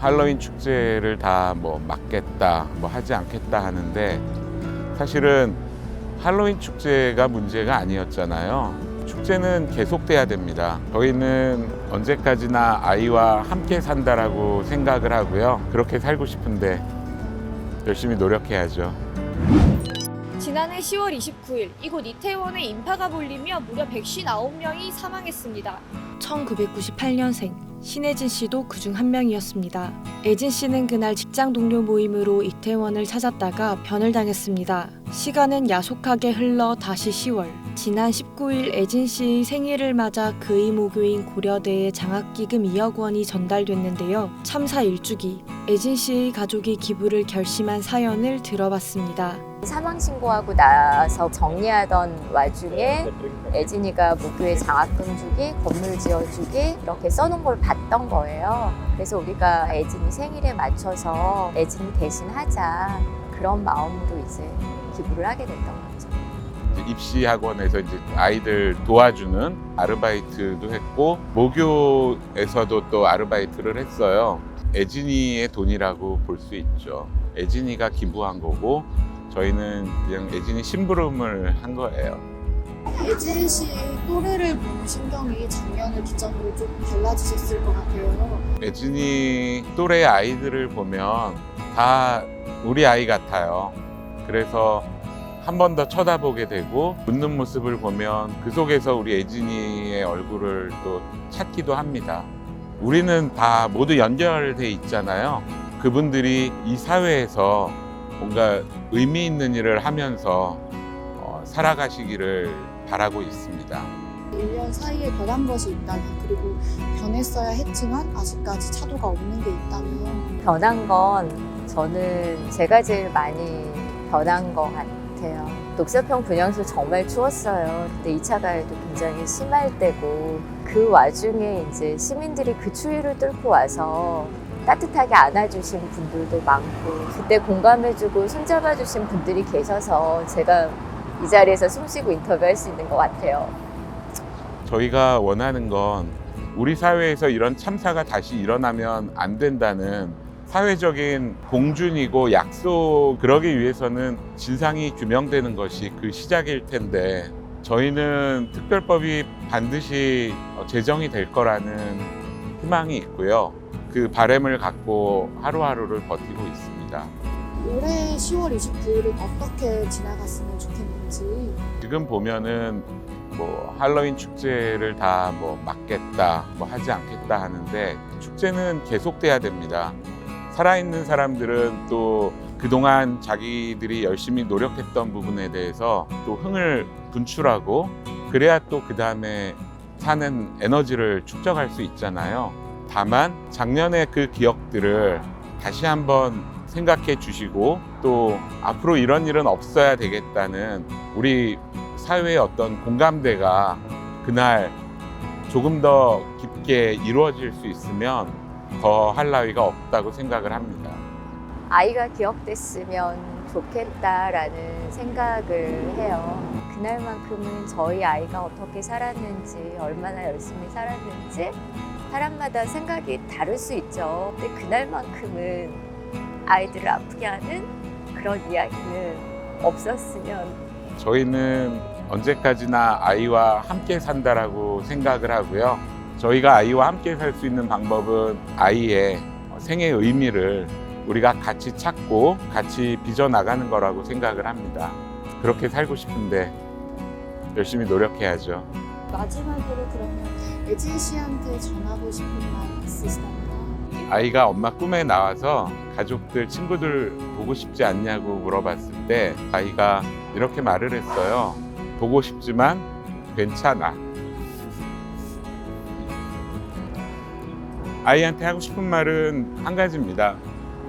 할로윈 축제를 다 뭐 막겠다, 뭐 하지 않겠다 하는데 사실은 할로윈 축제가 문제가 아니었잖아요. 축제는 계속돼야 됩니다. 저희는 언제까지나 아이와 함께 산다라고 생각을 하고요. 그렇게 살고 싶은데 열심히 노력해야죠. 지난해 10월 29일 이곳 이태원에 인파가 몰리며 무려 159명이 사망했습니다. 1998년생 신혜진 씨도 그중 한 명이었습니다. 애진 씨는 그날 직장 동료 모임으로 이태원을 찾았다가 변을 당했습니다. 시간은 야속하게 흘러 다시 10월. 지난 19일 애진 씨의 생일을 맞아 그의 모교인 고려대에 장학기금 2억 원이 전달됐는데요. 참사 일주기. 애진 씨의 가족이 기부를 결심한 사연을 들어봤습니다. 사망 신고하고 나서 정리하던 와중에 애진이가 무교에 장학금 주기, 건물 지어주기 이렇게 써놓은 걸 봤던 거예요. 그래서 우리가 애진이 생일에 맞춰서 애진이 대신 하자 그런 마음으로 이제 기부를 하게 됐던. 이제 입시 학원에서 이제 아이들 도와주는 아르바이트도 했고 모교에서도 또 아르바이트를 했어요. 애진이의 돈이라고 볼 수 있죠. 애진이가 기부한 거고 저희는 그냥 애진이 심부름을 한 거예요. 애진 씨 또래를 보는 신경이 작년을 기점으로 좀 달라지셨을 것 같아요. 애진이 또래 아이들을 보면 다 우리 아이 같아요. 그래서 한 번 더 쳐다보게 되고 웃는 모습을 보면 그 속에서 우리 애진이의 얼굴을 또 찾기도 합니다. 우리는 다 모두 연결돼 있잖아요. 그분들이 이 사회에서 뭔가 의미 있는 일을 하면서 어, 살아가시기를 바라고 있습니다. 1년 사이에 변한 것이 있다면 그리고 변했어야 했지만 아직까지 차도가 없는 게 있다면 변한 건 저는 제가 제일 많이 변한 것 같아요. 녹사평 분향소 정말 추웠어요. 근데 2차 가해도 굉장히 심할 때고 그 와중에 이제 시민들이 그 추위를 뚫고 와서 따뜻하게 안아주신 분들도 많고 그때 공감해주고 손잡아주신 분들이 계셔서 제가 이 자리에서 숨쉬고 인터뷰할 수 있는 것 같아요. 저희가 원하는 건 우리 사회에서 이런 참사가 다시 일어나면 안 된다는 사회적인 공준이고 약속 그러기 위해서는 진상이 규명되는 것이 그 시작일 텐데 저희는 특별법이 반드시 제정이 될 거라는 희망이 있고요. 그 바램을 갖고 하루하루를 버티고 있습니다. 올해 10월 29일은 어떻게 지나갔으면 좋겠는지 지금 보면은 뭐 할로윈 축제를 다 뭐 막겠다, 뭐 하지 않겠다 하는데 축제는 계속돼야 됩니다. 살아있는 사람들은 또 그동안 자기들이 열심히 노력했던 부분에 대해서 또 흥을 분출하고 그래야 또 그 다음에 사는 에너지를 축적할 수 있잖아요. 다만 작년의 그 기억들을 다시 한번 생각해 주시고 또 앞으로 이런 일은 없어야 되겠다는 우리 사회의 어떤 공감대가 그날 조금 더 깊게 이루어질 수 있으면 더 할 나위가 없다고 생각을 합니다. 아이가 기억됐으면 좋겠다라는 생각을 해요. 그날만큼은 저희 아이가 어떻게 살았는지, 얼마나 열심히 살았는지 사람마다 생각이 다를 수 있죠. 근데 그날만큼은 아이들을 아프게 하는 그런 이야기는 없었으면 저희는 언제까지나 아이와 함께 산다라고 생각을 하고요. 저희가 아이와 함께 살 수 있는 방법은 아이의 생의 의미를 우리가 같이 찾고 같이 빚어나가는 거라고 생각을 합니다. 그렇게 살고 싶은데 열심히 노력해야죠. 마지막으로 그러면 애진 씨한테 전하고 싶은 말 있으시다면 아이가 엄마 꿈에 나와서 가족들, 친구들 보고 싶지 않냐고 물어봤을 때 아이가 이렇게 말을 했어요. 보고 싶지만 괜찮아. 아이한테 하고 싶은 말은 한 가지입니다.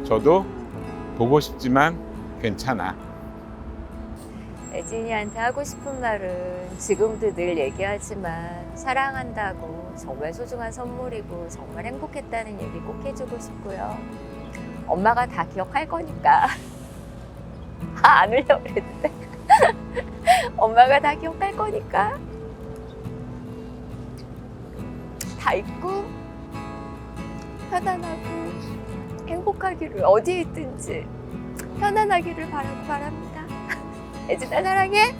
저도 보고 싶지만 괜찮아. 애진이한테 하고 싶은 말은 지금도 늘 얘기하지만 사랑한다고 정말 소중한 선물이고 정말 행복했다는 얘기 꼭 해주고 싶고요. 엄마가 다 기억할 거니까. 아, 안 울려고 그랬는데. 엄마가 다 기억할 거니까. 다 있고, 편안하고 행복하기를 어디에 있든지 편안하기를 바라고 바랍니다. 애지나 사랑해.